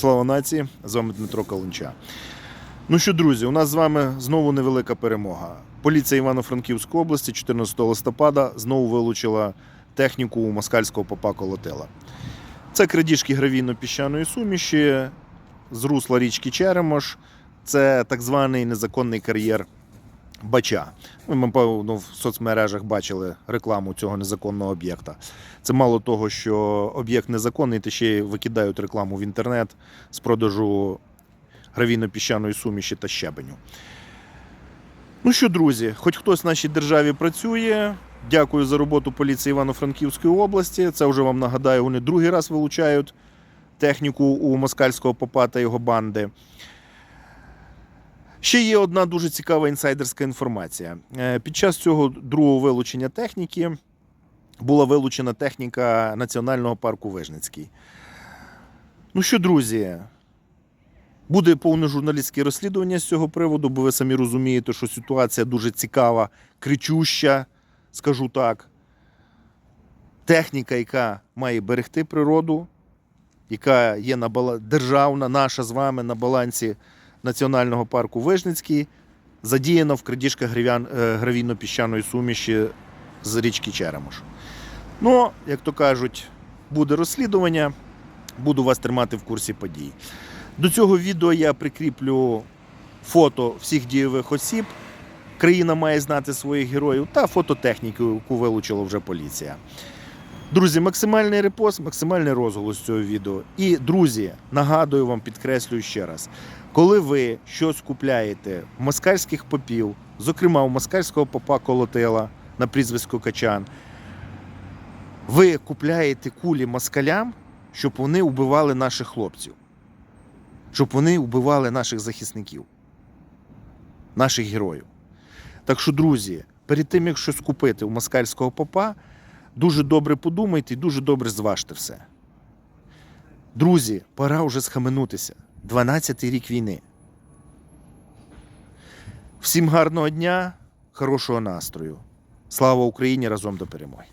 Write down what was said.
Слава нації! З вами Дмитро Калинча. Ну що, друзі, у нас з вами знову невелика перемога. Поліція Івано-Франківської області 14 листопада знову вилучила техніку у москальського попа Колотела. Це крадіжки гравійно-піщаної суміші з русла річки Черемош. Це так званий незаконний кар'єр Бача. Ви, напевно, в соцмережах бачили рекламу цього незаконного об'єкта. Це мало того, що об'єкт незаконний, то ще й викидають рекламу в інтернет з продажу гравійно-піщаної суміші та щебеню. Ну що, друзі, хоч хтось в нашій державі працює. Дякую за роботу поліції Івано-Франківської області. Це вже вам нагадаю, вони другий раз вилучають техніку у москальського попа та його банди. Ще є одна дуже цікава інсайдерська інформація. Е, Під час цього другого вилучення техніки була вилучена техніка Національного парку Вижницький. Ну що, друзі, буде повне журналістське розслідування з цього приводу, бо ви самі розумієте, що ситуація дуже цікава, кричуща, скажу так. Техніка, яка має берегти природу, яка є на бала... державна, наша з вами на балансі Національного парку Вижницький, задіяна в крадіжках е, гравійно-піщаної суміші з річки Черемош. Ну, як то кажуть, буде розслідування, буду вас тримати в курсі подій. До цього відео я прикріплю фото всіх дійових осіб. Країна має знати своїх героїв та фототехніку, яку вилучила вже поліція. Друзі, максимальний репост, максимальний розголос цього відео. І, друзі, нагадую вам, підкреслюю ще раз: коли ви щось купляєте в москальських попів, зокрема у москальського попа Колотила на прізвисько Качан, ви купляєте кулі москалям, щоб вони вбивали наших хлопців, щоб вони вбивали наших захисників, наших героїв. Так що, друзі, перед тим, як щось купити у москальського попа, дуже добре подумайте і дуже добре зважте все. Друзі, пора вже схаменутися. 12-й рік війни. Всім гарного дня, хорошого настрою. Слава Україні! Разом до перемоги!